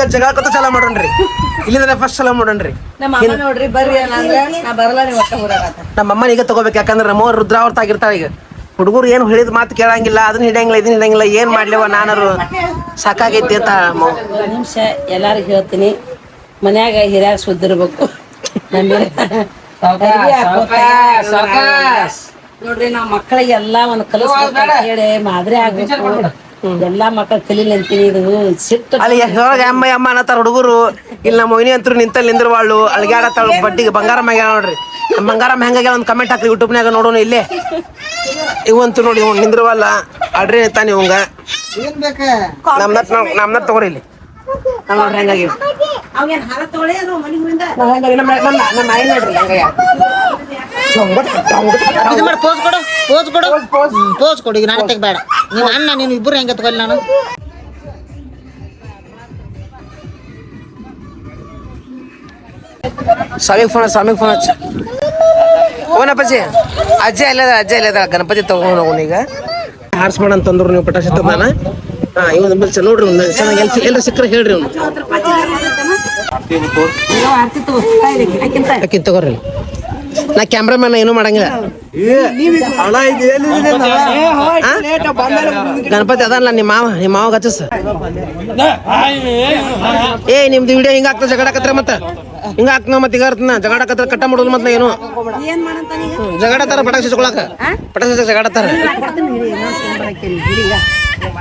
ಈಗ ಜಗಳ ಚಲ ಮಾಡೋಣ್ರಿ ಇಲ್ಲಿಂದ ಫಸ್ಟ್ ಚಲ ಮಾಡೋಣ್ರಿ ನಮ್ಮ ಅಮ್ಮ ನೋಡ್ರಿ ಬರ್ರಿ ಅನ್ನಂದ್ರ ನಾ ಬರಲ್ಲ ನೀವು ಒಟ್ಟ ಊರಾಗತ್ತ ನಮ್ಮ ಅಮ್ಮನ ಈಗ ತಗೋಬೇಕು ಯಾಕಂದ್ರೆ ನಮ್ಮವ್ರು ರುದ್ರಾವರ್ತ ಆಗಿರ್ತಾವ ಈಗ. ಹುಡುಗರು ಏನು ಹೇಳಿದ ಮಾತು ಕೇಳಂಗಿಲ್ಲ ಅದನ್ನ ಹಿಡಿಯಂಗಿಲ್ಲ ಇದನ್ನ ಹಿಡಿಯಂಗಿಲ್ಲ ಏನ್ ಮಾಡ್ಲಿವ ನಾನರು ಸಾಕಾಗೈತಿ ಅಂತ. ಒಂದ್ ನಿಮಿಷ ಎಲ್ಲಾರು ಹೇಳ್ತೀನಿ. ಮನ್ಯಾಗ ಹಿರಿಯಾಗ ಸುದ್ದಿರ್ಬೇಕು. ನೋಡ್ರಿ ನಾವ್ ಮಕ್ಕಳಿಗೆ ಎಲ್ಲಾ ಒಂದ್ ಕಲಿಸ್ಬೇಕು ಅಂತ ಹೇಳಿ ಮಾದರಿ ಆಗ್ಬೇಕು. ಎಲ್ಲಾ ಮಕ್ಕಳು ಕಲೀಲಿ ಅಂತೀನಿ ಇದು ಸಿಟ್ಟು. ಅಲ್ಲಿ ಹೊರಗೆ ಅಮ್ಮ ಅಮ್ಮ ಅನ್ನತ್ತಾರ ಹುಡುಗರು. ಇಲ್ಲಿ ನಮ್ಮ ಮೊಯ್ನಿ ಅಂತರು ನಿಂತಲ್ಲಿ ನಿಂದಿರ್ವಾಳು. ಅಳ್ಗ್ಯಾಡತ್ತಾಳು ಬಡ್ಡಿಗೆ ಬಂಗಾರ ಮ್ಯಾಗ ನೋಡ್ರಿ. ನಮ್ಮ ಬಂಗಾರ ಹೆಂಗಾಗ್ಯಾವ ಒಂದು ಕಮೆಂಟ್ ಹಾಕ್ರಿ ಯೂಟ್ಯೂಬ್ನಾಗ ನೋಡೋಣ ಇಲ್ಲೇ. ಇವಂತೂ ನೋಡಿ ಇವ್ ನಿಂದ್ರವಲ್ಲ. ಅಡ್ರಿ ತಾನೆ ಇವಂಗ. ನಮ್ನತ್ ನಮ್ನತ್ ತಗೋರಿ ಇಲ್ಲಿ. ನಾವ್ ನೋಡ್ರಿ ಹೆಂಗಾಗಿ ನಮ್ಮ ನಾಯಿ ನೋಡ್ರಿ ಹೆಂಗಾಗಿ ಇದು ಮಾಡಿ ಪೋಸ್ ಕೊಡು ಪೋಸ್ ಕೊಡು ಪೋಸ್ ಕೊಡು ಈಗ ನಾನು ತೆಗಬೇಡ ನೀವು ಅಣ್ಣ ನೀನು ಇಬ್ಬರು ಹೆಂಗೆ ತಗೊಳ್ಳಿ ನಾನು ಸ್ವಾಮಿಗೆ ಫೋನ್ ಸ್ವಾಮಿಗೆ ಫೋನ್ ಹಚ್ಚ ಫೋನ್ ಅಪ್ಪಾಜಿ ಅಜ್ಜ ಇಲ್ಲದ ಅಜ್ಜ ಇಲ್ಲದ ಗಣಪತಿ ತಗೊಂಡು ಹೋಗೋಣ ಈಗ ಹಾರಿಸ್ಬೇಡ ಅಂತಂದ್ರು ನೀವು ಪಟಾಕ್ಷಿ ತಗೋಣ ಹಾ ಇವನ್ ಬಂದು ಚ- ನೋಡ್ರಿ ಒಂದು ಚೆನ್ನಾಗಿ ಎಲ್ಲಿ ಎಲ್ಲರೂ ಸಿಕ್ಕರೆ ಹೇಳ್ರಿ ಅವ್ನು ಆರ್ತಿ ತಗೋ ಹಾಕಿಂತ ಅಕ್ಕಿ ತಗೋರಿ ನಾ ಕ್ಯಾಮ್ರಾಮನ್ ಏನು ಮಾಡಂಗಿಲ್ಲ? ಗಣಪತಿ ಅದಲ್ಲ ನಿಮ್ಮ ಮಾವ ನಿಮ್ಮ ಮಾವ ಹಚ್ಚಸ ಏ ನಿಮ್ದು ವಿಡಿಯೋ ಹಿಂಗ ಆಗ್ತದೆ ಜಗಡಕತ್ರ ಮತ್ತ ಹಿಂಗ ಆಗ್ತದ ಮತ್ತೆ ಈಗ ಅರ್ತನ ಜಗಡಕತ್ರ ಕಟ್ಟ ಮಾಡೋದು ಮತ್ತೆ ಏನು ಜಗಡ ಜಗಳಾತಾರ ಪಟಾಕ್ಷಿ ಹಚ್ಕೊಳಕ ಪಟಾಕ್ಷಿ ಜಗಳಾತಾರ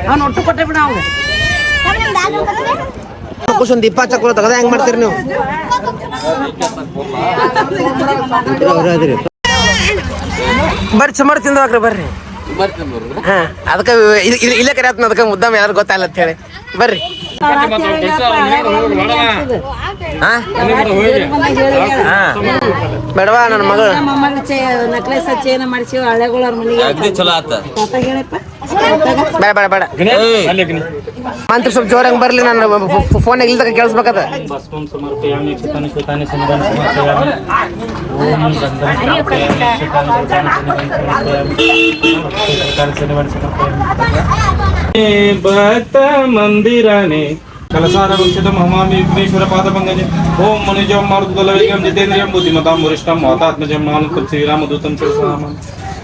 ಅವ್ನ ಒಟ್ಟು ಕೊಟ್ಟೆ ಬಿಡ ಅವಂಗ ಕುಸ್ ಒಂದು ಚಕ್ರ ತಗದ ಹೆಂಗ್ ಮಾಡ್ತೀರಿ ನೀವು? ಬರ್ರಿ ಸುಮಾರು ತಿಂದ್ರಿ ಬರ್ರಿ. ಹಾ ಅದಕ್ಕೆ ಇಲ್ಲೇ ಕರೆ ಅದಕ್ಕೆ ಮುದ್ದಾಮ ಯಾರು ಗೊತ್ತಾಗಲ್ಲ ಅಂತ ಹೇಳಿ. ಬರ್ರಿ. ಬೇಡವಾ ನನ್ನ ಮಗಳು? ನಕ್ಲೆಸ್ ಚೇನ ಮಾಡಿಸಿ ಮನೆಗೆ ಚಲೋ ಆತ. ಬೇಡ ಬೇಡ ಬೇಡ. ಮಂತ್ರಿ ಸ್ವಲ್ಪ ಜೋರಂಗ್ ಬರ್ಲಿ ನಾನು ಫೋನ್ ಇಲ್ದಾಗ ಕೇಳಿಸ್ಬೇಕದ. భక్త మందిరాన్ని కలసార ఉచితం హమామి విఘ్నేశ్వర పాదపంకజం ఓం మనుజం మారుతులవేగం జితేంద్రియం బుద్ధిమతాం వరిష్టం మాతాత్మజం మానుకం శ్రీరామదూతం శ్రీరామం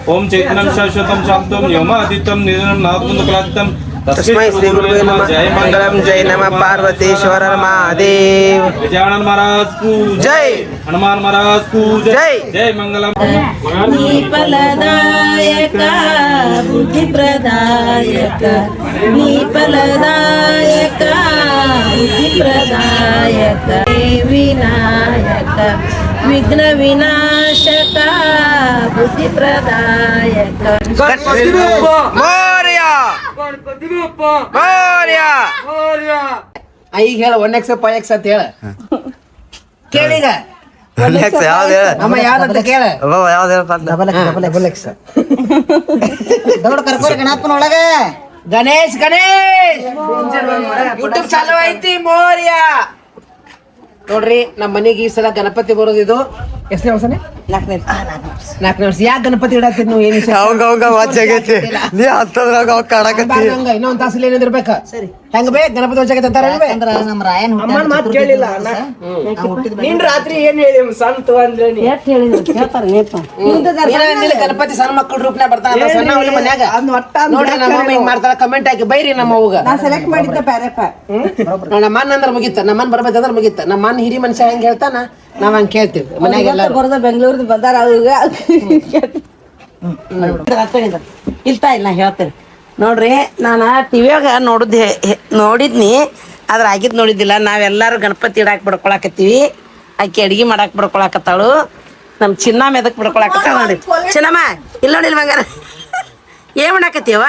ఓం చైతన్యం శాశ్వతం శాంతం యమాదిత్యం నిజం నాదుంద ప్రాప్తం तस्मै श्री गुरुवे नम। मंगलम जय नम। पार्वतीश्वर महादेव। जय हनुमान महाराज को जय। हनुमान महाराज को जय। जय। मंगलम। नीपलदायक बुद्धि प्रदायक नीपलदायक बुद्धि प्रदायक विनायक विघ्न विनाशक बुद्धि प्रदायक ಮೋರ್ಯ. ಮೋರ್ಯ. ಈಗ ಹೇಳ ಒನ್ ಎಕ್ಸ್ ಫೈವ್ ಎಕ್ಸ್ ಅಂತ ಹೇಳ. ಕೇಳೀಗ ನಮ್ಮ ಯಾವ್ದಂತ ಕೇಳ. Double X double double X. ದೊಡ್ಡ ಕರ್ಕೋರಿ ಗಣಪನ ಒಳಗೆ ಗಣೇಶ್. ಗಣೇಶ್ ಯೂಟ್ಯೂಬ್ ಚಾಲು ಐತಿ ಮೋರ್ಯ. ನೋಡ್ರಿ ನಮ್ಮ ಮನೆಗೆ ಈ ಸಲ ಗಣಪತಿ ಬರೋದು ಇದು. ಎಷ್ಟನೇ ವರ್ಷನೇ? ನಾಲ್ಕನೇ ನಾಲ್ಕನೇ ವರ್ಷ. ಯಾಕೆ ಗಣಪತಿ ಇಡತ್ತೀರಿ ನೀವು ಏನು ಅವಾಗ ಅವಂಗ ವಾಚಾಗೈತಿ ನೀ ಹತ್ತದ್ರಾಗ ಅವ್ ಕಾಡಕತ್ತಿ ಹಂಗ ಇನ್ನೊಂದ್ ತಾಸು ಏನಿರ್ಬೇಕ ಹೆಂಗ ಬೇ ಗಣಪತಿ ವಚಾಗೈತೆ ಅಂತಾರ ಅಂದ್ರ ನಮ್ಮ ರಾಯನ್ ಅಮ್ಮನ ಮಾತು ಕೇಳಿಲ್ಲ ಅಣ್ಣ ನಿನ್ ರಾತ್ರಿ ಏನ್ ಹೇಳಿ ಸಂತು ಅಂದ್ರೆ ನೀ ಎಷ್ಟು ಹೇಳಿದ್ರು ಕೇಳ್ತಾರ ನೇಪ ಗಣಪತಿ ಸಣ್ಣ ಮಕ್ಕಳ ರೂಪನೇ ಬರ್ತಾನ ಸಣ್ಣ ಅವನ ಮನ್ಯಾಗ ನೋಡ್ರಿ ನಮ್ಮ ಅಮ್ಮ ಹಿಂಗ್ ಮಾಡ್ತಾರ ಕಮೆಂಟ್ ಹಾಕಿ ಬೈರಿ ನಮ್ಮ ಅವ್ಗ ಸೆಲೆಕ್ಟ್ ಮಾಡಿದ್ದ ಪ್ಯಾರಪ್ಪ ನಮ್ಮ ಅಣ್ಣ ಅಂದ್ರೆ ಮುಗಿತ ನಮ್ಮ ಅಣ್ಣ ಬರ್ಬೇಕಂದ್ರೆ ಮುಗಿತ ನಮ್ಮ ಅಣ್ಣ ಹಿರಿ ಮನುಷ್ಯ ಹೆಂಗ್ ಹೇಳ್ತಾನ ನಾವ್ ಹಂಗ್ ಕೇಳ್ತೀವಿ ಮನ್ಯಾಗ ಎಲ್ಲ ಬರೋದ ಬೆಂಗಳೂರ್ದು ಬಂದಾರ ಅವ್ರಿಗೆ ಇಲ್ತಾ ಇಲ್ಲ ನಾ ಹೇಳ್ತೇನೆ ನೋಡ್ರಿ ನಾನು ಟಿವಿಯಾಗ ನೋಡಿದ್ ನೋಡಿದ್ನಿ ಆದ್ರೆ ಆಗಿದ್ ನೋಡಿದ್ದಿಲ್ಲ. ನಾವೆಲ್ಲರೂ ಗಣಪತಿ ಇಡಾಕ್ ಬಿಡ್ಕೊಳಕತ್ತೀವಿ. ಆಕೆ ಅಡ್ಗೆ ಮಾಡಾಕ್ ಬಿಡ್ಕೊಳಕತ್ತಾಳು. ನಮ್ಮ ಚಿನ್ನ ಮೆದಕ್ ಬಿಡ್ಕೊಳಕತ್ತಾಳ ನೋಡಿ ಚಿನ್ನಮ್ಮ ಇಲ್ಲ ನೋಡಿಲ್ಲ ಬಂಗಾರ. ಏನ್ ಮಾಡಾಕತ್ತೀವ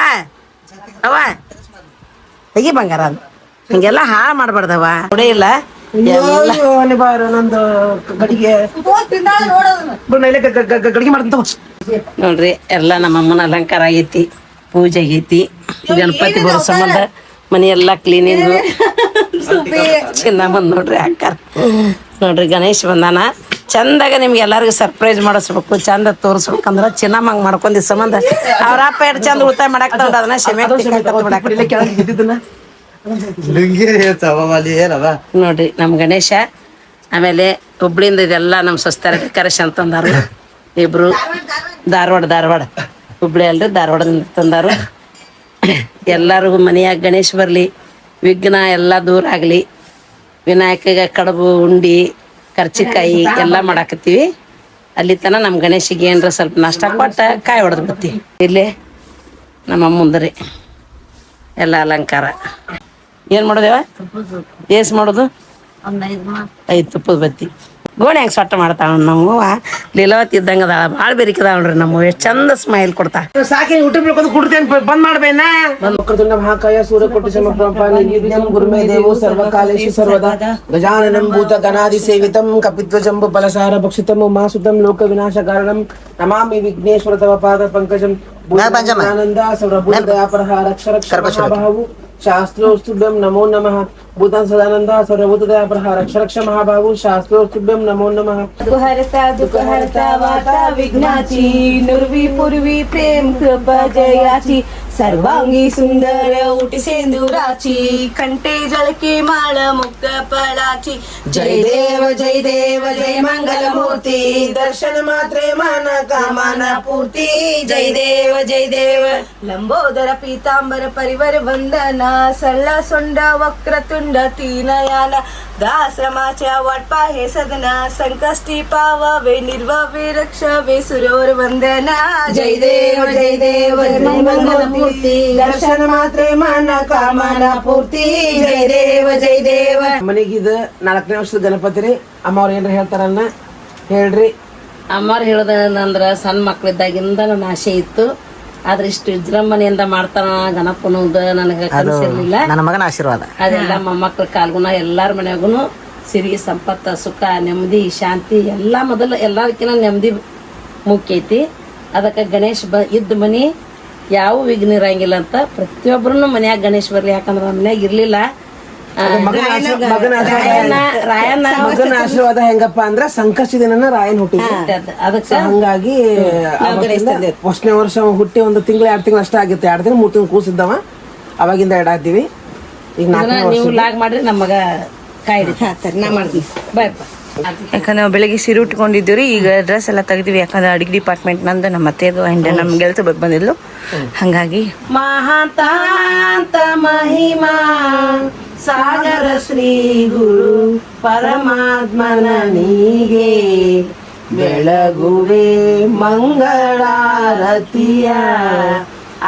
ಅವ ತೆಗಿ ಬಂಗಾರ ಅದು. ಹಿಂಗೆಲ್ಲ ಹಾಳು ಮಾಡ್ಬಾರ್ದವ ನೋಡೇ ಇಲ್ಲ. ಎಲ್ಲ ಬಾರ ನಂದು ಗಡಿಗೆ. ತಗೋ. ನೋಡ್ರಿ ಎಲ್ಲ ನಮ್ಮ ಅಮ್ಮನ ಅಲಂಕಾರ ಆಗೈತಿ. ಪೂಜೆ ಆಗೈತಿ ಗಣಪತಿ ಬರೋ ಸಂಬಂಧ ಮನೆ ಎಲ್ಲ ಕ್ಲೀನಿಂಗು ಚಿನ್ನ ಬಂದ್ ನೋಡ್ರಿ ಅಕ್ಕ. ನೋಡ್ರಿ ಗಣೇಶ್ ಬಂದಾನ. ಚಂದಾಗ ನಿಮ್ಗೆ ಎಲ್ಲರಿಗೂ ಸರ್ಪ್ರೈಸ್ ಮಾಡಿಸ್ಬೇಕು ಚಂದ ತೋರಿಸ್ಬೇಕಂದ್ರ ಚಿನ್ನಮ್ಮಂಗ್ ಮಾಡ್ಕೊಂಡಿ ಸಂಬಂಧ. ಅವ್ರ ಅಪ್ಪ ಎರಡು ಚಂದ ಉಳಿತಾಯ ಮಾಡಕ್ ಅದನ್ನ ಶಮೆ ನೋಡ್ರಿ ನಮ್ಮ ಗಣೇಶ ಆಮೇಲೆ ಹುಬ್ಳಿಂದ ಇದೆಲ್ಲ ನಮ್ಮ ಸ್ವಸ್ತಾರ ಕರೆಶ್ ಅಂತಂದಾರು ಇಬ್ರು. ಧಾರವಾಡ ಧಾರವಾಡ. ಹುಬ್ಳಿ ಅಲ್ರಿ ಧಾರವಾಡದಿಂದ ತಂದಾರು. ಎಲ್ಲರಿಗೂ ಮನೆಯಾಗ ಗಣೇಶ ಬರಲಿ ವಿಘ್ನ ಎಲ್ಲ ದೂರ ಆಗಲಿ. ವಿನಾಯಕಗೆ ಕಡುಬು ಉಂಡಿ ಕರ್ಚಿಕಾಯಿ ಎಲ್ಲ ಮಾಡಾಕತ್ತೀವಿ. ಅಲ್ಲಿ ತನ ನಮ್ಮ ಗಣೇಶಿಗೆ ಏನರ ಸ್ವಲ್ಪ ನಾಷ್ಟ ಕೊಟ್ಟ ಕಾಯಿ ಹೊಡೆದು ಬಿಡ್ತೀವಿ ಇಲ್ಲಿ ನಮ್ಮ ಮುಂದ್ರಿ. ಎಲ್ಲ ಅಲಂಕಾರ. ಏನು ಮಾಡೋದೇವ? ಏಸ್ ಮಾಡೋದು? ಐದು ತುಪ್ಪದ ಬತ್ತಿ. ಗೋಣಿ ಹೆಂಗೆ ಸೊಟ್ಟ ಮಾಡ್ತಾಳ ನಮ್ಮವ್ವ ಲೀಲಾವತಿ ಇದ್ದಂಗೆ ಅದಾಳ ಭಾಳ ಬೆರಿಕದ ನೋಡ್ರಿ ನಮ್ಮ ಎಷ್ಟು ಚಂದ ಸ್ಮೈಲ್ ಕೊಡ್ತಾ ಸಾಕಿ ಊಟ ಬಿಡ್ಕೊಂಡು ಕುಡ್ತೇನೆ ಬಂದ್ ಮಾಡ್ಬೇನ ವಕ್ರತುಂಡ ಮಹಾಕಾಯ ಸೂರ್ಯಕೋಟಿ ಸಮಪ್ರಭ ನಿರ್ವಿಘ್ನಂ ಗುರುಮೇ ದೇವೋ ಸರ್ವಕಾಲೇಶು ಸರ್ವದಾ ಗಜಾನನಂ ಭೂತ ಗಣಾದಿ ಸೇವಿತಂ ಕಪಿತ್ವ ಜಂಬು ಬಲಸಾರ ಭಕ್ಷಿತಂ ಉಮಾಸುತಂ ಲೋಕ ವಿನಾಶ ಕಾರಣಂ ನಮಾಮಿ ವಿಘ್ನೇಶ್ವರ ತವ ಪಾದ ಪಂಕಜಂ ಆನಂದ ಸರ್ವಭೂತ ದಯಾಪರಹ ರಕ್ಷ ರಕ್ಷ ಮಹಾಭಾವು ಶಾಸ್ತ್ರೋಸ್ತುಭ್ಯಂ ನಮೋ ನಮಃ भूतान सदानंदा सर्वभूतदया प्रहार। रक्ष महाभागो शास्त्रोक्तुभ्यं नमो नमः। दुहरता दुखहर्ता वाता विघ्नाची, नुर्वी पूर्वी प्रेम कृपा जयाची, सर्वांगी सुंदर उटी सेंदुराची कंटे जळके माळ मुक्त पळाची जय देव जय देव, जय मंगल मूर्ती दर्शन मात्रे मान कामाना पूर्ती। जय देव जय देव। लंबोदर, पीतांबर, परिवर वंदना सल्ला सोंडा, वक्रतुंड तीन याना दाश्रमाच्या वाटपा हे सदना संकष्टी पावावे निर्वावे रक्षावे सुरोर वंदना जय देव जय देव जय मंगल मूर्ती ದರ್ಶನ ಮಾತ್ರೆ ಮಾನ ಕಾಮನ ಪೂರ್ತಿ जय देव जय देव ಮನೆಗಿದ ನಾಲ್ಕನೇ ವರ್ಷದ ಗಣಪತಿ ರೀ ಅಮ್ಮ ಅವ್ರ ಏನ್ರ ಹೇಳ್ತಾರನ್ನ ಹೇಳ್ರಿ ಅಮ್ಮವ್ರು ಹೇಳೋದಂದ್ರೆ ಸಣ್ಣ ಮಕ್ಳಿದ್ದಾಗಿಂದ ನನ್ನ ಆಸೆ ಇತ್ತು ಆದ್ರೆ ಇಷ್ಟು ವಿಜೃಂಭಣೆಯಿಂದ ಮಾಡ್ತಾನ ಗಣಪನದ ನನಗೆ ಕನಸಿರ್ಲಿಲ್ಲ. ನನ್ನ ಮಗನ ಆಶೀರ್ವಾದ. ಅದೆಲ್ಲ ಮೊಮ್ಮಕ್ಳ ಕಾಲ್ಗುಣ ಎಲ್ಲಾರ ಮನ್ಯಾಗುನು ಸಿರಿ ಸಂಪತ್ತ ಸುಖ ನೆಮ್ಮದಿ ಶಾಂತಿ ಎಲ್ಲಾ ಮೊದಲು ಎಲ್ಲಾರ್ಕಿನ ನೆಮ್ಮದಿ ಮುಖ್ಯ ಐತಿ ಅದಕ್ಕೆ ಗಣೇಶ್ ಬ ಇದ್ದ ಮನಿ ಯಾವ ವಿಘ್ನ ಇರಂಗಿಲ್ಲ ಅಂತ ಪ್ರತಿಯೊಬ್ಬರೂ ಮನ್ಯಾಗ ಗಣೇಶ್ ಬರ್ಲಿ ಯಾಕಂದ್ರೆ ಮನ್ಯಾಗ ಇರ್ಲಿಲ್ಲ. ಆ, ಮಗನ ಆಶೀರ್ವಾದ- ಮಗನ ರಾಯಣ್ಣ ರಾಯಣ್ಣ ಮಗನ ಆಶೀರ್ವಾದ ಹೆಂಗಪ್ಪ ಅಂದ್ರ ಸಂಕಷ್ಟ ದಿನನ ರಾಯನ್ ಹುಟ್ಟಿದ ಅದಕ್ಕೆ ಹಂಗಾಗಿ ಫಸ್ಟ್ನೇ ವರ್ಷ ಹುಟ್ಟಿ ಒಂದು ತಿಂಗಳು ಎರಡು ತಿಂಗಳು ಅಷ್ಟೇ ಆಗಿತ್ತು. ಎರಡು ತಿಂಗಳು ಮೂರು ತಿಂಗಳು ಕೂಸಿದ್ದವ. ಅವಾಗಿಂದ ಎರಡಾದಿವಿ ಈಗ ನೀವು ಲಾಗ್ ಮಾಡ್ರಿ ನಮಗ ಮಗ ಕಾಯಿಡಿ ನಾ ಮಾಡ್ತೀನಿ. ಬಾಯಪ್ಪ ಯಾಕಂದ್ರೆ ನಾವು ಬೆಳಗ್ಗೆ ಸೀರೆ ಉಟ್ಕೊಂಡಿದ್ದೀವಿ ಈಗ ಡ್ರೆಸ್ ಎಲ್ಲ ತೆಗ್ದಿವಿ. ಯಾಕಂದ್ರೆ ಅಡಿಗೆ ಡಿಪಾರ್ಟ್ಮೆಂಟ್ ನಂದು ನಮ್ಮ ಅತ್ತೆದು ಅಂಡ್ ನಮ್ಮ ಗೆಳತಿ ಬಗ್ ಬಂದಿದ್ಲು. ಹಂಗಾಗಿ ಮಹಾಂತ ಮಹಿಮಾ. ಸಾಗರ ಶ್ರೀ ಗುರು ಪರಮಾತ್ಮನ ನೀಗೆ, ಬೆಳಗುವೆ ಮಂಗಳಾರತಿಯ.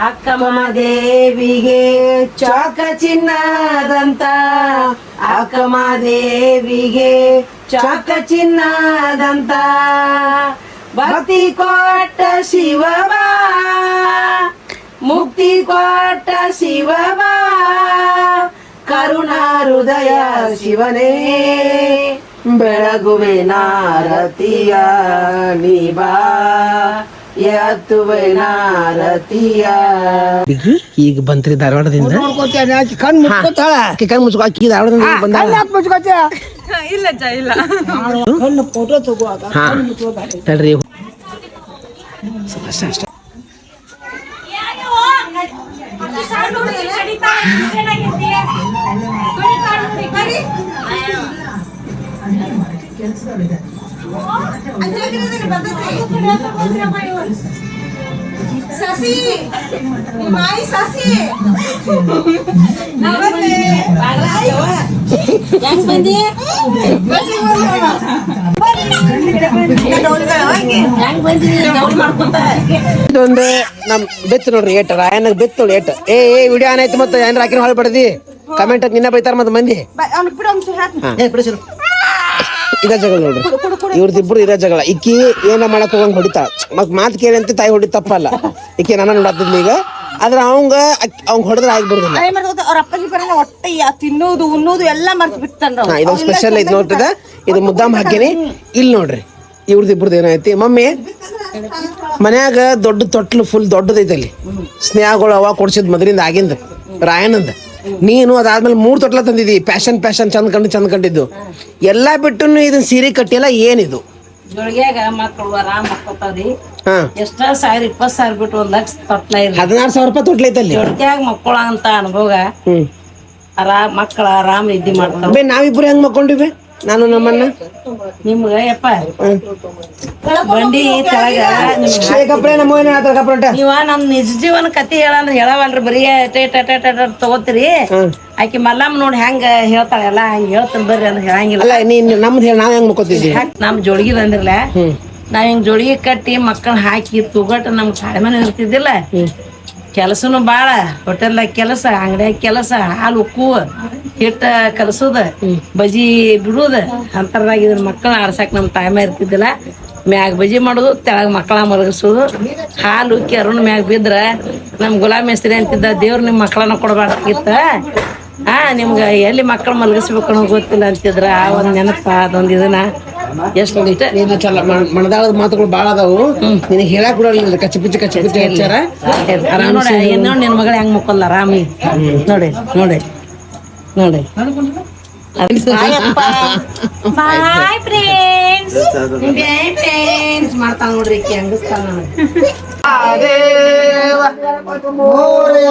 ಅಕ್ಕಮ್ಮ ದೇವಿಗೆ ಚಾಕ ಚಿನ್ನದಂತ. ಅಕ್ಕಮ್ಮ ದೇವಿಗೆ ಚಾಕ ಚಿನ್ನದಂತ. ಭಕ್ತಿ ಕೊಟ್ಟ ಶಿವಬಾ, ಮುಕ್ತಿ ಕೊಟ್ಟ ಶಿವಬಾ. ಹೃದಯ ಶಿವನೇ ಬೆಳಗುವೆ ನಾರತಿಯ ನೀಬಾ ಎತ್ತುವೆ ನಾರತಿಯ. ಈಗ ಬಂತ್ರಿ ಧಾರವಾಡದಿಂದ. ಕಣ್ಣು ಮುಚ್ಕೋತಾಳ? ಆಕಿ ಕಣ್ ಮುಚ್ಕೊ ಆಕಿ ಧಾರವಾಡದಿಂದ ಬಂದ ಕಣ್ಣು ಫೋಟೋ ತಗೋ ಹಾ. ತಡ್ರಿ. ಅಷ್ಟೇ. ಅಷ್ಟೇ ಸಸಿ ಮಾಯಿ ಸಸಿ. ನೋಡ್ರಿ ಏಟ್ ರಾಯನಾಗ ಬೆತ್ತು ಏಟ್. ಏ ಏ, ವಿಡಿಯೋ ಆನ್ ಆಯ್ತು ಮತ್ತೆ ಏನ್ ಹಾಕಿನ ಹೊಳ್ ಬಡದಿ? ಕಮೆಂಟ್ ನಿನ್ನ ಬೈತಾರ ಮತ್ತೆ ಮಂದಿ? ಇದ ಜಗಳ ನೋಡ್ರಿ. ಇವ್ರದಿಬ್ರು ಇರೋ ಜಗಳ. ಇಕ್ಕಿ ಏನ ಮಾಡಕ್ ಹೋಗಂಗ್ ಹೊಡಿತಾ. ಮತ್ ಮಾತ್ ಕೇಳಿ ಅಂತ ತಾಯಿ ಹೊಡಿ ತಪ್ಪಲ್ಲ. ಇಕ್ಕಿ ನನ್ನ ನೋಡತ್ತಿದ್ಲಿ ಈಗ. ಆದ್ರೆ ಅವಂಗ ಅವಂಗ ಹೊಡೆದ್ರೆ ಆಗ್ಬಿಡುದಿಲ್ಲ. ಅವ್ರ ಅಪ್ಪಾಜಿ ಬರೋಣ ಹೊಟ್ಟೆ ತಿನ್ನೋದು ಉಣ್ಣೋದು ಎಲ್ಲ ಮರ್ತು ಬಿಡ್ತಾನ ಹಾ ಇದೊಂದು ಸ್ಪೆಷಲ್ ಐತಿ ನೋಡ್ತದ ಇದು ಮುದ್ದಾಮ್ ಹಾಕಿನಿ ಇಲ್ಲಿ ನೋಡ್ರಿ ಇವ್ರದ್ದು ಇಬ್ರದ್ದು ಏನೈತಿ ಮಮ್ಮಿ ಮನ್ಯಾಗ ದೊಡ್ಡ ತೊಟ್ಲು ಫುಲ್ ದೊಡ್ಡದೈತಿ ಅಲ್ಲಿ ಸ್ನೇಹಗಳು ಅವ ಕೊಡ್ಸಿದ್ ಮೊದಲಿಂದ ಆಗಿಂದ ರಾಯಣ್ಣಂದ ನೀನು ಅದಾದ್ಮೇಲೆ ಮೂರು ತೊಟ್ಲ ತಂದಿದಿ. ಪ್ಯಾಷನ್ ಪ್ಯಾಷನ್ ಚಂದ ಕಂಡು ಚಂದ ಕಂಡಿದ್ದು. ಎಲ್ಲಾ ಬಿಟ್ಟು ಇದನ್ನ ಸೀರೆ ಕಟ್ಟಿಲ್ಲ ಏನಿದು? ಜೋಳಿಗ್ಯಾಗ ಮಕ್ಕಳು ಆರಾಮ್ ಮಕ್ಕೋತಾವ್ರಿ. ಎಷ್ಟ ಸಾವಿರ ಇಪ್ಪತ್ ಸಾವಿರ ಬಿಟ್ಟು ಒಂದ್ ಲಕ್ಷ ತೊಟ್ಲ ಹದಿನಾರು ಸಾವಿರ ರೂಪಾಯಿ ತೊಟ್ಲ ಐತಲ್ಲಿ? ಜೋಳಿಗ್ಯಾಗ ಮಕ್ಕಳ ಅಂತ ಅನುಭವ ಆರಾಮ್ ಮಕ್ಕಳ ಆರಾಮ್ ಇದ್ದಿ ಮಾಡ್ತಾವ. ನಾವಿಬ್ರು ಹೆಂಗ್ ಮಕ್ಕೊಂಡಿವಿ ನಾನು ನಮ್ಮನ್ನ? ನಿಮ್ಗ ಯಪ್ಪ. ಬಂಡಿ ತೆಳಗ ಆತರ ಕಪ್ರಂಟ ನೀವ ನಮ್ ನಿಜ ಜೀವನ ಕತಿ ಹೇಳಂದ್ರ ಹೇಳವಲ್ರಿ ಬರೀ ಟೇಟ್ ಟೇಟ್ ತಗೋತೀರಿ. ಆಕಿ ಮಲ್ಲಮ್ಮ ನೋಡಿ ಹೆಂಗ ಹೇಳ್ತಾಳಲ್ಲ ಹಂಗ ಹೇಳ್ತೀನಿ ಬರ್ರಿ ಅಂದ್ರೆ ಹೇಳಂಗಿಲ್ಲ. ಅಲ್ಲ ನೀನ್ ನಮ್ದು ಹೇಳಿ ನಾವ್ ಹೆಂಗ್ ಮಕ್ಕೋತಿದ್ವಿ ನಮ್ ಜೋಳಿಗೆ ಅಂದ್ರಲ್ಲ ನಾವ್ ಹಿಂಗ್ ಜೋಳಿಗೆ ಕಟ್ಟಿ ಮಕ್ಕಳ ಹಾಕಿ ತೂಗಟ್ಟ ನಮ್ ಕಡಿಮೆ ಇರ್ತಿದ್ದಿಲ್ಲ. ಕೆಲಸನು ಬಾಳ ಹೋಟೆಲ್ದಾಗ ಕೆಲಸ ಅಂಗಡಿಯಾಗ ಕೆಲಸ ಹಾಲು ಉಕ್ಕುವ ಹಿಟ್ಟ ಕಲಸೋದ ಬಜಿ ಬಿಡುದ ಅಂತರ್ದಾಗ ಇದ್ರ ಮಕ್ಕಳ ಆಡ್ಸಕ್ ನಮ್ ಟೈಮ್ ಇರ್ತಿದ್ದಿಲ್ಲ. ಮ್ಯಾಗ ಬಜಿ ಮಾಡುದು ತೆಳಗ ಮಕ್ಕಳ ಮಲಗಿಸೋದು. ಹಾಲು ಉಕ್ಕಿ ಅರುಣ್ ಮ್ಯಾಗ ಬಿದ್ರ ನಮ್ ಗುಲಾಬ್ ಮೇಸ್ತ್ರಿ ಅಂತಿದ್ದ ದೇವ್ರ ನಿಮ್ ಮಕ್ಕಳನ್ನ ಕೊಡಬಾರ್ದಾಗಿತ್ತ? ಆ ನಿಮ್ಗ ಎಲ್ಲಿ ಮಕ್ಕಳ ಮಲಗಿಸ್ಬೇಕು ಅನ್ನೋ ಗೊತ್ತಿಲ್ಲ ಅಂತಿದ್ರ ಆ ಒಂದ್ ನೆನಪ ಅದೊಂದ್ ಇದನ್ನ. ಎಷ್ಟು ನೀನು ಚಲ ಮಣ- ಮಣದಾಳದ ಮಾತುಗಳು ಭಾಳ ಅದಾವು. ನಿನಗೆ ಹೇಳಕ್ ಬಿಡಲ್ಲ ಕಚ್ಚಿ ಪಿಚ್ಚಿ ಕಚ್ಚಿ ಪಿಚ್ಚಿ ಹಚ್ಚಾರ ನೋಡಿ ನೋಡಿ ನಿನ್ನ ಮಗಳು ಹೆಂಗ್ ಮಕ್ಕಲ್ಲ ರಾಮಿ ನೋಡಿ ನೋಡಿ ನೋಡಿ. ಮಾಡ್ತಾನ ನೋಡ್ರಿ ಬಾಯ್ ಫ್ರೆಂಡ್ಸ್ ಮಾಡ್ತಾಳ ನೋಡ್ರಿ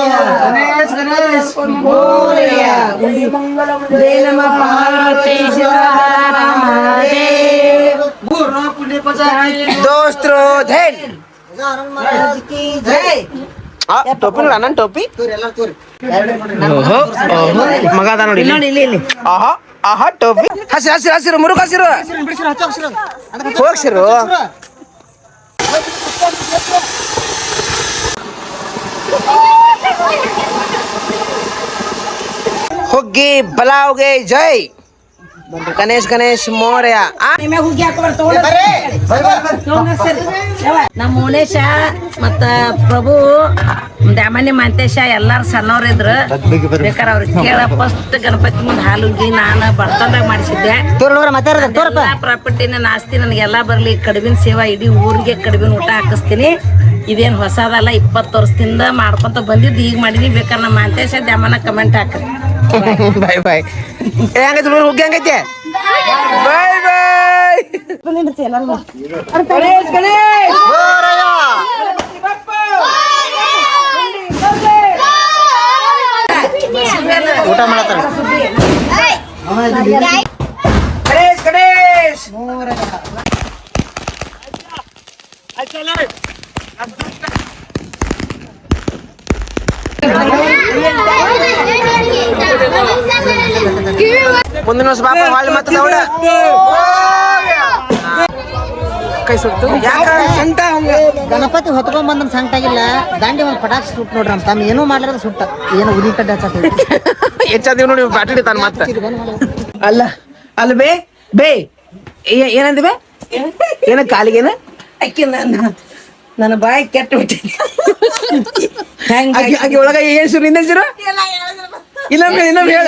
ಈಕಿ ಹಂಗಸ್ತಾಳ ದೋಸ್ತರು ಧೈಲ್ ಟೋಪಿ ನೋಡ ನನ್ನ ಟೋಪಿ. ಮಗ ಅದ ನೋಡಿ ನೋಡಿ ಇಲ್ಲಿ ಇಲ್ಲಿ. ಆಹಾ ಆಹಾ ಟೋಪಿ. ಹಸಿರು ಹಸಿರು ಹಸಿರು ಮುರುಗ ಹಸಿರು. ಹೋಗ್ಸಿರು ಹುಗ್ಗಿ ಬಲಾವ್ಗೆ ಜೈ. ಗಣೇಶ್ ಗಣೇಶ್ ಮೋರ್ಯ. ಆ, ನಿಮ್ಯಾಗ ಹುಗ್ಗಿ ಹಾಕೋಬಾರ ನಮ್ಮ ಮುನೇಶ ಮತ್ತ ಪ್ರಭು ದ್ಯಾಮನಿ ಮಂತೇಶ ಎಲ್ಲಾರು ಸಣ್ಣವ್ರಿದ್ರು ಬೇಕಾರ ಬೇಕಾರೆ ಅವ್ರಿಗೆ ಕೇಳ ಫಸ್ಟ್ ಗಣಪತಿ ಮುಂದೆ ಹಾಲು ಹುಗ್ಗಿ ನಾನು ಬರ್ತಂದಾಗ ಮಾಡಿಸಿದ್ದೆ. ಪ್ರಾಪರ್ಟಿನ ನಾಸ್ತಿ ನನಗೆಲ್ಲ ಬರ್ಲಿ. ಕಡುಬಿನ ಸೇವಾ ಇಡೀ ಊರಿಗೆ ಕಡುಬಿನ ಊಟ ಹಾಕಿಸ್ತೀನಿ. ಇದೇನ್ ಹೊಸದಲ್ಲ ಇಪ್ಪತ್ತು ವರ್ಷದಿಂದ ಮಾಡ್ಕೊಂತ ಬಂದಿದ್ದು ಈಗ ಮಾಡೀನಿ ಬೇಕಾದ್ರೆ ನಮ್ಮ ಮಂತೇಶ ದ್ಯಾಮನ ಕಮೆಂಟ್ ಹಾಕ್ರಿ. ಬಾಯ್ ಬಾಯ್ ಹೆಂಗೈತಿ ಹುಡುಗ್ರು ಹುಗ್ಗಿ ಹೆಂಗೈತಿ? ಬಾಯ್ ಬಾಯ್ ಗಣೇಶ್ ಗಣೇಶ್. ಊಟ ಮಾಡತ್ತಾರ? ಗಣೇಶ್ ಗಣೇಶ್. ಮುಂದಿನ ವರ್ಷ ಬಾಪ ಮಾಡಿ ಮತ್ತೆ ದೌಡ ಕೈ ಸುಟ್ಟು. ಯಾಕ? ಸಂತ ಹಂಗ. ಗಣಪತಿ ಹೊತ್ಕೊಂಡ್ ಬಂದ್ ಸಂಟಾಗಿಲ್ಲ ದಾಂಡಿ ಒಂದ್ ಪಟಾಕಿ ಸುಟ್ ನೋಡ್ರಿ ಅಂತ. ತಮ್ಮ ಏನೂ ಮಾಡ್ಲಾರ ಸುಟ್ಟ. ಏನು ಉರಿ ಕಡ್ಡೆ ಹೆಚ್ಚಾದೀವಿ ನೋಡಿ ಬ್ಯಾಟರಿ ತಾನ ಮತ್ತೆ. ಅಲ್ಲ ಅಲ್ಲ ಬೇ ಬೇ ಏನಂದಿವೆ ಏನಂದಿ ಬೇ? ಏನ ಕಾಲಿಗೇನ? ಅಕ್ಕಿ ನನ್ನ ಬಾಯಿ ಕೆಟ್ಟ ಬಿಟ್ಟಿದೆ. ಒಳಗ ಏನ್ ಸುರಿ ಹಿಂದೆ ಸುರು ಇನ್ನೊಮ್ಮೆ ಇನ್ನೊಮ್ಮೆ ಹೇಳ.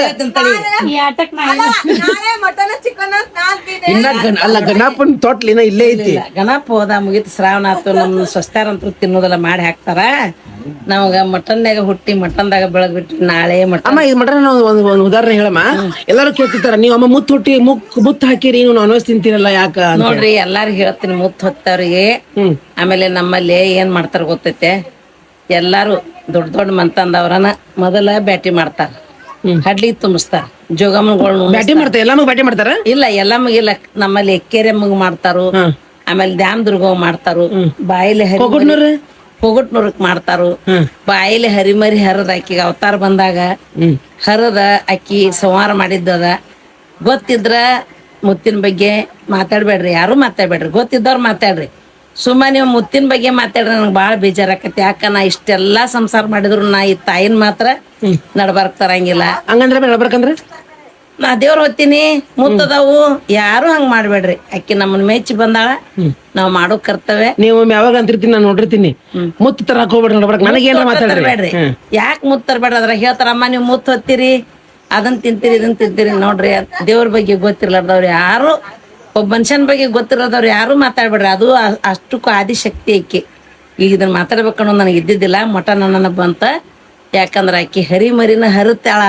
ಈ ಆಟಕ್ ನಾ ಇಲ್ಲ. ನಾನೇ ಮಟನ್ ಚಿಕನ್ ಅಂತ ನಾನ್ ತಿಂದೆ. ಇನ್ನ ಗಣ- ಅಲ್ಲ ಗಣಪನ್ ತೊಟ್ಲಿನ ಇನ್ನ ಇಲ್ಲೇ ಐತಿ. ಇಲ್ಲ, ಗಣಪ ಹೋದ ಮುಗಿತು. ಶ್ರಾವಣ ಆತು. ನಮ್ಮ ಸ್ವಸ್ತಾರ ಅಂತೂ ತಿನ್ನೋದೆಲ್ಲ ಮಾಡಿ ಹಾಕ್ತಾರ. ನಮಗ ಮಟನ್ಯಾಗ ಹುಟ್ಟಿ ಮಟನ್ದಾಗ ಬೆಳಗ್ ಬಿಟ್ಟು ನಾಳೆ ಮಟನ್. ಅಮ್ಮ ಇದು ಮಟನ್ ಒಂದು ಒಂದು ಉದಾಹರಣೆ ಹೇಳಮ್ಮ. ಎಲ್ಲರೂ ಕೇಳ್ತಿರ್ತಾರ ನೀವು ಅಮ್ಮ ಮುತ್ತು ಹುಟ್ಟಿ ಮುಕ್ ಮುತ್ತು ಹಾಕಿರಿ ನೀವು ನಾನ್ ವೆಜ್ ತಿಂತೀರಲ್ಲ ಯಾಕ? ಅಂತ. ನೋಡ್ರಿ ಎಲ್ಲಾರು ಹೇಳ್ತೀನಿ ಮುತ್ತು ಹೊತ್ತವ್ರಿಗೆ. ಹ್ಮ್. ಆಮೇಲೆ ನಮ್ಮಲ್ಲಿ ಏನ್ ಮಾಡ್ತಾರ ಗೊತ್ತೈತೆ? ಎಲ್ಲಾರು ದೊಡ್ಡ ದೊಡ್ಡ ಮಂತಂದವ್ರನ ಮೊದಲ ಬ್ಯಾಟಿ ಮಾಡ್ತಾರ. ಹಡ್ಲಿ ತುಂಬಿಸ್ತಾರ ಜೋಗಮ್ಮನ ಬ್ಯಾಟಿ ಮಾಡ್ತಾರೆ ಎಲ್ಲಾನು ಬ್ಯಾಟಿ ಮಾಡ್ತಾರ? ಇಲ್ಲ ಎಲ್ಲಮ್ಮ ಇಲ್ಲ ನಮ್ಮಲ್ಲಿ ಎಕ್ಕೆರೆಮ್ಮಗ್ ಮಾಡ್ತಾರು. ಆಮೇಲೆ ದ್ಯಾಮ್ ದುರ್ಗವ್ ಮಾಡ್ತಾರು. ಬಾಯಿಲೆ? ಕೊಗುಟ್ನೂರಕ್ ಮಾಡ್ತಾರು. ಬಾಯಿಲೆ ಹರಿಮರಿ ಹರದ ಅಕ್ಕಿಗೆ ಅವತಾರ ಬಂದಾಗ ಹ್ಮ್. ಹರದ ಅಕ್ಕಿ ಸಂಹಾರ ಮಾಡಿದ್ದದ. ಗೊತ್ತಿದ್ರ ಮುತ್ತಿನ ಬಗ್ಗೆ ಮಾತಾಡ್ಬೇಡ್ರಿ. ಯಾರು ಮಾತಾಡ್ಬೇಡ್ರಿ. ಗೊತ್ತಿದ್ದವ್ರು ಮಾತಾಡ್ರಿ. ಸುಮ್ಮ ನೀವು ಮುತ್ತಿನ ಬಗ್ಗೆ ಮಾತಾಡ್ರೆ ನನಗೆ ಭಾಳ ಬೇಜಾರಾಕತಿ ಯಾಕ ನಾ ಇಷ್ಟೆಲ್ಲಾ ಸಂಸಾರ ಮಾಡಿದ್ರು ನಾ ಈ ತಾಯಿನ ಮಾತ್ರ ನಡ್ಬಾರ್ಕ್ ತರಂಗಿಲ್ಲ. ಹಂಗಂದ್ರೆ ನಡ್ಬಾರ್ಕಂದ್ರೆ? ನಾ ದೇವ್ರ ಹೊತ್ತೀನಿ ಮುತ್ತದವು ಯಾರು ಹಂಗ ಮಾಡ್ಬೇಡ್ರಿ. ಅಕ್ಕಿ ನಮ್ಮನ್ ಮೆಚ್ಚಿ ಬಂದಾಳ. ನಾವ್ ಮಾಡೋ ಕರ್ತವ್ಯ. ನೀವು ಯಾವಾಗ ಅಂತಿರ್ತೀನಿ ನಾನು ನೋಡಿರ್ತೀನಿ. ಮುತ್ತು ತರಕ್ ಹೋಗ್ಬೇಡ್ರಿ ನೋಡ್ಬೇಡ ನನಗೆ ಏನಾರ ಮಾತಾಡ್ಬೇಡ್ರಿ. ಯಾಕೆ ಮುತ್ತು ತರಬೇಡ್ರಿ? ಅದ್ರ ಹೇಳ್ತಾರಮ್ಮ ನೀವು ಮುತ್ತು ಹೊತ್ತೀರಿ. ಅದನ್ ತಿಂತೀರಿ ಇದನ್ನ ತಿಂತೀರಿ. ನೋಡ್ರಿ ದೇವ್ರ ಬಗ್ಗೆ ಗೊತ್ತಿರ್ಲಾರ್ದವ್ರು ಯಾರು ಒಬ್ಬ ಮನುಷ್ಯನ ಬಗ್ಗೆ ಗೊತ್ತಿರೋದವ್ರು ಯಾರು ಮಾತಾಡ್ಬೇಡ್ರಿ. ಅದು ಅಷ್ಟಕ್ಕೂ ಆದಿಶಕ್ತಿ ಐಕಿ. ಈಗ ಇದನ್ನ ಮಾತಾಡ್ಬೇಕು ಅನ್ನೋದು ನನಗೆ ಇದ್ದಿದ್ದಿಲ್ಲ. ಮಠ ನನ್ನ ಬಂತ. ಯಾಕಂದ್ರ ಆಕಿ ಹರಿ ಮರಿನ ಹರಿತಾಳ.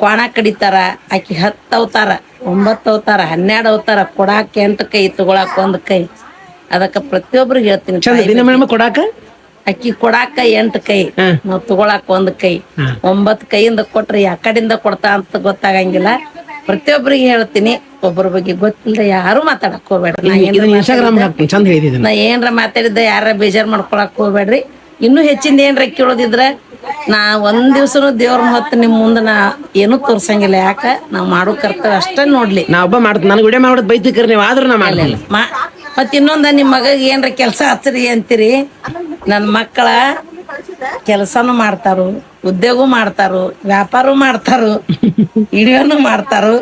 ಕ್ವಾಣ ಕಡಿತಾರ. ಆಕಿ ಹತ್ತು ಅವತಾರ ಒಂಬತ್ತು ಅವತಾರ ಹನ್ನೆರಡು ಅವತಾರ. ಕೊಡಾಕ ಎಂಟು ಕೈ ತಗೊಳಕ್ ಒಂದ್ ಕೈ. ಅದಕ್ಕ ಪ್ರತಿಯೊಬ್ರಿಗೆ ಹೇಳ್ತೀನಿ. ಕೊಡಾಕ? ಅಕ್ಕಿ ಕೊಡಾಕ ಎಂಟ್ ಕೈ. ನಾವ್ ತಗೊಳಾಕ ಒಂದ್ ಕೈ. ಒಂಬತ್ ಕೈಯಿಂದ ಕೊಟ್ರಿ ಯಾಕಡಿಂದ ಕಡೆಯಿಂದ ಕೊಡ್ತಾ ಅಂತ ಗೊತ್ತಾಗಂಗಿಲ್ಲ. ಪ್ರತಿಯೊಬ್ಬರಿಗೆ ಹೇಳ್ತೀನಿ ಒಬ್ಬರ ಬಗ್ಗೆ ಗೊತ್ತಿಲ್ಲದೆ ಯಾರು ಮಾತಾಡಕ್ ಹೋಗ್ಬೇಡ್ರಿ. ನಾ ಏನ್ರ ಮಾತಾಡಿದ್ದ? ಇನ್ಸ್ಟಾಗ್ರಾಮ್ ಹಾಕ್ತೀನಿ ಚಂದ ಹೇಳಿದ್ದೀನಿ ನಾ ಏನ್ರ ಮಾತಾಡಿದ್ದೆ ಯಾರ ಬೇಜಾರ್ ಮಾಡ್ಕೊಳಕ್ ಹೋಗ್ಬೇಡ್ರಿ. ಇನ್ನೂ ಹೆಚ್ಚಿಂದ ಏನ್ರ ಕೇಳೋದಿದ್ರ ನಾ ಒಂದ್ ದಿವ್ಸನು ದೇವ್ರ ಮಹತ್ವ ನಿಮ್ ಮುಂದ ನಾ ಏನು ತೋರ್ಸಂಗಿಲ್ಲ. ಯಾಕ? ನಾವ್ ಮಾಡೋ ಕರ್ತವ್ಯ ಅಷ್ಟೇ ನೋಡ್ಲಿ. ನಾ ಒಬ್ಬ ಮಾಡ್ತೀನಿ ನನಗೆ ವಿಡಿಯೋ ಮಾಡೋದು ಬೈತಿಕ್ರಿ ನೀವು ಆದ್ರೂ ನಾ ಮಾಡಲಿಲ್ಲ ಮಾ ಮತ್ ಇನ್ನೊಂದ ನಿಮ್ ಮಗಗ್ ಏನ್ರ ಕೆಲ್ಸ ಹಚ್ಚ್ರಿ ಅಂತೀರಿ ನನ್ ಮಕ್ಕಳ ಕೆಲಸನು ಮಾಡ್ತಾರು. ಉದ್ಯೋಗ ಮಾಡ್ತಾರು ವ್ಯಾಪಾರ ಮಾಡ್ತಾರು ಇಡಿಯೋನು ಮಾಡ್ತಾರು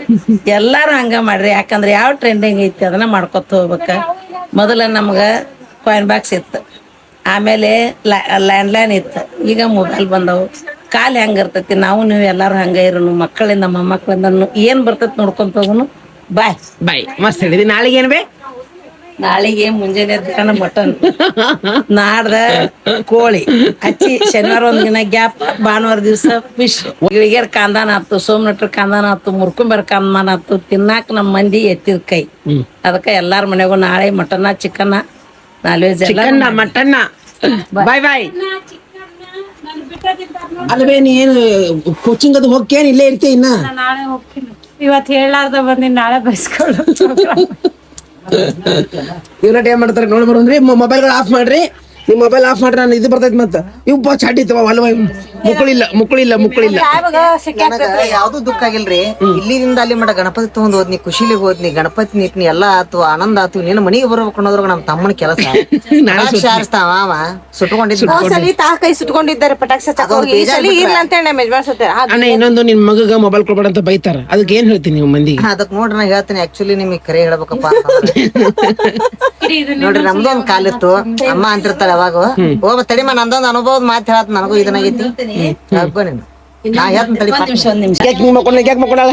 ಎಲ್ಲಾರು ಹಂಗ ಮಾಡ್ರಿ. ಯಾಕಂದ್ರೆ ಯಾವ ಟ್ರೆಂಡಿಂಗ್ ಐತಿ ಅದನ್ನ ಮಾಡ್ಕೊತ ಹೋಗ್ಬೇಕ. ಮೊದಲ ನಮ್ಗ ಕಾಯಿನ್ ಬಾಕ್ಸ್ ಇತ್ತು. ಆಮೇಲೆ ಲ್ಯಾಂಡ್ ಲೈನ್ ಇತ್ತು. ಈಗ ಮೊಬೈಲ್ ಬಂದವು. ಕಾಲ್ ಹೆಂಗ ಇರ್ತೈತಿ? ನಾವು ನೀವು ಎಲ್ಲಾರು ಹಂಗ ಇರೋನು. ಮಕ್ಕಳಿಂದ ಮೊಮ್ಮಕ್ಕಳಿಂದ ಏನ್ ಬರ್ತೈತಿ ನೋಡ್ಕೊಂತ ಹೋಗುನು. ಬಾಯ್. ಬಾಯ್. ಮಸ್ತ್ ಹೇಳಿದಿ. ನಾಳೆಗೆ ಏನ್ ಬೇ? ನಾಳೆಗೆ ಮುಂಜಾನೆ ಎದ್ದ ಮಟನ್ ನಾಡ್ದ ಕೋಳಿ. ಹಚ್ಚಿ ಶನಿವಾರ ಒಂದ್ ದಿನ ಗ್ಯಾಪ್ ಭಾನುವಾರ ದಿವಸ ಫಿಶ್ ಗಿಳಿಗೆರ್ ಕಾಂದಾನ ಆತು ಸೋಮನಟ್ರ ಕಾಂದಾನ ಆತು ಮುರ್ಕುಂಬೆರ್ ಕಾಂದಾನ ಆತು ತಿನ್ನಾಕ ನಮ್ ಮಂದಿ ಎತ್ತಿದ ಕೈ. ಅದಕ್ಕ ಎಲ್ಲಾರ ಮನೆಗೂ ನಾಳೆ ಮಟನ್ನ ಚಿಕನ್ ನಾನ್ ವೆಜ್ ಮಟನ್ನ. ಬಾಯ್ ಬಾಯ್ ಅಲ್ವೇ ನೀ ಏನು ಕೋಚಿಂಗ್ ಅದು ಹೋಗ್ಕೇನ್ ಇಲ್ಲೇ ಇರ್ತೀಯ ಇನ್ನ? ನಾಳೆ ಹೋಗ್ತೀನಿ. ಇವತ್ತು ಹೇಳಾರ್ದ ಬಂದಿನಿ ನಾಳೆ ಬೈಸ್ಕೊಳ್ಳು ಇವ್ರ ಏನ್ ಮಾಡ್ತಾರೆ. ನೋಡಿ ಮೊಬೈಲ್ಗಳು ಆಫ್ ಮಾಡ್ರಿ. ನಿಮ್ ಮೊಬೈಲ್ ಆಫ್ ಮಾಡ್ರಿ ನಾನು ಇದು ಬರ್ತೈತಿ ಮತ್ತ. ಇವ್ ಬಾ ಚಾಟಿತ್ತವ ಮುಕ್ಳಿಲ್ಲ ಮುಕ್ಕಳಿಲ್ಲ ಮುಕ್ಕಳಿಲ್ಲ ಮುಕ್ಕಳಿಲ್ಲ. ನನಗ ಯಾವ್ದು ದುಃಖ ಆಗಿಲ್ರಿ? ಇಲ್ಲಿಂದ ಅಲ್ಲಿ ಮಾಡ ಗಣಪತಿ ತಗೊಂಡ್ ಹೋದ್ನಿ ಖುಷಿಲಿ ಹೋದ್ನಿ ಗಣಪತಿ ನಿಟ್ನಿ ಎಲ್ಲಾ ಆತು ಆನಂದ ಆತು. ನೀನು ಮನೆಗೆ ಬರ್ಬೇಕು ಅನ್ನೋದ್ರಾಗ ನಮ್ ತಮ್ಮನ ಕೆಲಸ. ಶಾರಿಸ್ತಾವ ಅವ ಸುಟ್ಕೊಂಡಿದ್ದ. ಸಲಿ ತಾ ಕೈ ಸುಟ್ಕೊಂಡಿದ್ದಾರೆ ಪಟಾಕ್ಷ ಅಣ್ಣ ಇನ್ನೊಂದು ನಿನ್ ಮಗಗ ಮೊಬೈಲ್ ಕೊಡ್ಬೇಡ ಅಂತ ಬೈತಾರ. ಅದಕ್ಕೆ ಏನ್ ಹೇಳ್ತೀನಿ ನೀವು ಮಂದಿಗೆ? ಅದಕ್ ನೋಡ್ರಿ ನಾ ಹೇಳ್ತೀನಿ. ಆಕ್ಚುಲಿ ನಿಮಗೆ ಕರೆ ಹೇಳ್ಬೇಕಪ್ಪ ನೋಡ್ರಿ ನಮ್ದು ಒಂದ್ ಕಾಲಿತ್ತು ಅಮ್ಮ ಅಂತಿರ್ತಾಳೆ ಅವಾಗ ಹೋಗ ತಡಿಮ ನಂದೊಂದ್ ಅನುಭವದ ಮಾತು ಹೇಳತ್ ನನಗೂ ಇದನ್ನಾಗೈತಿ ಹೇಳ್ಕೊ ನೀನು. ನಾ ಹೇಳ್ತೀನಿ ತಡಿ ನಿಮಿಷ ಒಂದ್ ನಿಮಿಷ. ಯಾಕೆ ನೀವು ಮಕ್ಕೊಂಡ ಯಾಕೆ ಮಕ್ಕೊಂಡಾಳ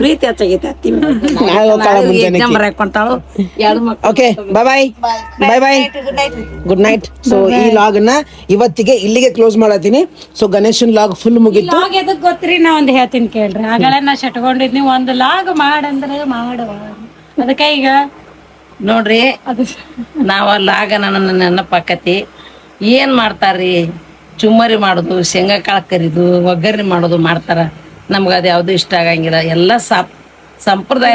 ಪ್ರೀತಿ ಹೆಚ್ಚಾಗೈತೆ ಅತ್ತಿ ನಾಳೆ ಹೋಗ್ತಾಳ ಮುಂಜಾನೆ ಎಕ್ಸಾಮ್ ಹಾಕೊಂತಾಳು ಎರಡು ಮಕ್ಳು. Okay bye bye bye bye good night so ಈ ಲಾಗ್ನ ಇವತ್ತಿಗೆ ಇಲ್ಲಿಗೆ ಕ್ಲೋಸ್ ಮಾಡತ್ತೀನಿ. ಸೊ ಗಣೇಶನ್ ಲಾಗ್ ಫುಲ್ ಮುಗಿತು. ಲಾಗ್ ಎದಕ್ ಗೊತ್ತ್ರಿ? ನಾ ಒಂದ್ ಹೇಳ್ತೀನಿ ಕೇಳ್ರಿ. ಆಗಲೇ ನಾ ಶಟ್ಕೊಂಡಿದ್ನಿ. ಒಂದ್ ಲಾಗ್ ಮಾಡಂದ್ರೆ ಮಾಡುವ ಅದಕ್ಕೆ ಈಗ ನೋಡ್ರಿ ನಾವು ಲಾಗ ನನ್ನ ನೆನಪಾಕತಿ. ಏನ್ ಮಾಡ್ತಾರ್ರಿ? ಚುಮ್ಮರಿ ಮಾಡುದು ಶೇಂಗಾ ಕಾಳು ಕರಿದು ಒಗ್ಗರಣೆ ಮಾಡೋದು ಮಾಡ್ತಾರ. ನಮ್ಗ ಅದ ಯಾವ್ದು ಇಷ್ಟ ಆಗಂಗಿಲ್ಲ. ಎಲ್ಲ ಸಾಪ್ ಸಂಪ್ರದಾಯ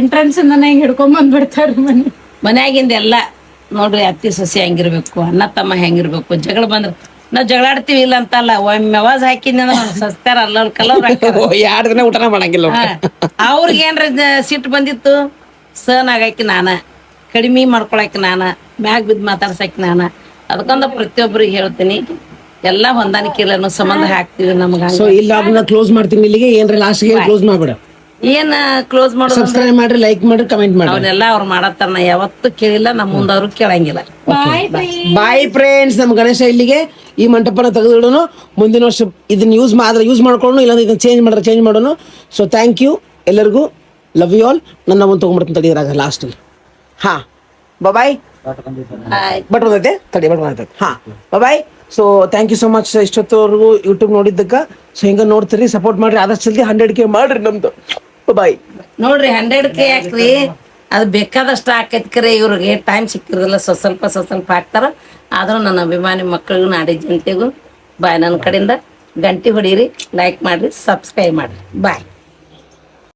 ಎಂಟ್ರೆನ್ಸ್ ಹಿಡ್ಕೊಂಡ್ ಬಂದ್ಬಿಡ್ತಾರ ಮನೆ. ಮನ್ಯಾಗಿಂದ ಎಲ್ಲ ನೋಡ್ರಿ ಅತ್ತಿ ಸೊಸೆ ಹೆಂಗಿರ್ಬೇಕು ಅಣ್ಣ ತಮ್ಮ ಹೆಂಗಿರ್ಬೇಕು ಜಗಳ ಬಂದ್ರ ನಾವ್ ಜಗಳಾಡ್ತೀವಿ ಇಲ್ಲ ಅಂತಲ್ಲ ಒಮ್ಮೆ ಅವಾಜ್ ಹಾಕಿದ್ನಿ ಸಸ್ತಾರ ಅಲ್ಲ ಕಲರ್ ಎರಡು ದಿನ ಊಟನ ಮಾಡಂಗಿಲ್ಲ ಅವ್ರು. ಅವ್ರಿಗೆ ಏನ್ರ ಸಿಟ್ಟು ಬಂದಿತ್ತು? ಸನ್ ಆಗಾಕಿ ನಾನ ಕಡಿಮೆ ಮಾಡ್ಕೊಳಕ್ ನಾನ ಮ್ಯಾಗ ಬಿದ್ದು ಮಾತಾಡ್ಸಕ್ ನಾನ ಅದಕ್ಕೊಂದು ಪ್ರತಿಯೊಬ್ಬರಿಗೆ ಹೇಳ್ತೀನಿ. ಎಲ್ಲ ಹೊಂದಾಣಿಕೆ ಇಲ್ಲ ಅನ್ನೋ ಸಂಬಂಧ ಹಾಕ್ತಿವಿ ನಮ್ಗೆ ಸೊ ಇಲ್ಲ ಅದನ್ನ ಕ್ಲೋಸ್ ಮಾಡ್ತೀನಿ ಇಲ್ಲಿಗೆ ಏನ್ರ ಲಾಸ್ಟ್ಗೆ ಕ್ಲೋಸ್ ಮಾಡ್ಬಿಡ. ಏನ ಕ್ಲೋಸ್ ಮಾಡೋದು ಸಬ್ಸ್ಕ್ರೈಬ್ ಮಾಡ್ರಿ ಲೈಕ್ ಮಾಡ್ರಿ ಕಮೆಂಟ್ ಮಾಡ್ರಿ. ಅವನೆಲ್ಲ ಅವ್ರು ಮಾಡತ್ತಾರ ನಾ ಯಾವತ್ತೂ ಕೇಳಿಲ್ಲ ನಮ್ಮ ಮುಂದವ್ರು ಕೇಳಂಗಿಲ್ಲ. ಬಾಯ್ ಫ್ರೆಂಡ್ಸ್ ನಮ್ಮ ಗಣೇಶ ಇಲ್ಲಿಗೆ ಈ ಮಂಟಪನ ತೆಗೆದಿಡೋನು. ಮುಂದಿನ ವರ್ಷ ಇದನ್ನ ಯೂಸ್ ಆದ್ರೆ ಯೂಸ್ ಮಾಡ್ಕೊಳ್ಳೋಣ ಇಲ್ಲಾಂದ್ರೆ ಇದನ್ನ ಚೇಂಜ್ ಮಾಡ್ರೆ ಚೇಂಜ್ ಮಾಡೋಣ ಸೊ ಥ್ಯಾಂಕ್ ಯು ಎಲ್ಲರಿಗೂ. ಲವ್ ಯು ಆಲ್ ನನ್ನ ಒಂದು ತೊಗೊಂಡ್ಬಿಡ್ತೀನಿ ತಡೀರಾಗ ಲಾಸ್ಟ್ ಹಾ ಬಾಯ್ ಬಟ್ ಬಂದೈತೆ ತಡಿ ಬಟ್ ಬಂದೈತೆ ಹಾ bye so thank you so much ಇಷ್ಟೊತ್ತವರೆಗೂ YouTube ನೋಡಿದ್ದಕ್ಕೆ. ಸೊ ಹಿಂಗೆ ನೋಡ್ತೀರಿ ಸಪೋರ್ಟ್ ಮಾಡ್ರಿ ಆದಷ್ಟು ಜಲ್ದಿ ಹಂಡ್ರೆಡ್ ಕೆ ಮಾಡ್ರಿ ನಮ್ದು. ಬಾಯ್ ನೋಡ್ರಿ ಹಂಡ್ರೆಡ್ ಕೆ ಹಾಕ್ರಿ. ಅದು ಬೇಕಾದಷ್ಟು ಹಾಕೈತಿ ಕರೆ ಇವ್ರಿಗೆ ಟೈಮ್ ಸಿಕ್ಕಿರೋದಿಲ್ಲ ಸ್ವಲ್ಪ ಸ್ವಲ್ಪ ಸ್ವಲ್ಪ ಸ್ವಲ್ಪ ಹಾಕ್ತಾರ. ಆದರೂ ನನ್ನ ಅಭಿಮಾನಿ ಮಕ್ಕಳಿಗೂ ನಾಡಿ ಜನತೆಗೂ ಬಾಯ್ ನನ್ನ ಕಡೆಯಿಂದ ಗಂಟೆ ಹೊಡೀರಿ ಲೈಕ್ ಮಾಡ್ರಿ ಸಬ್ಸ್ಕ್ರೈಬ್ ಮಾಡ್ರಿ. ಬಾಯ್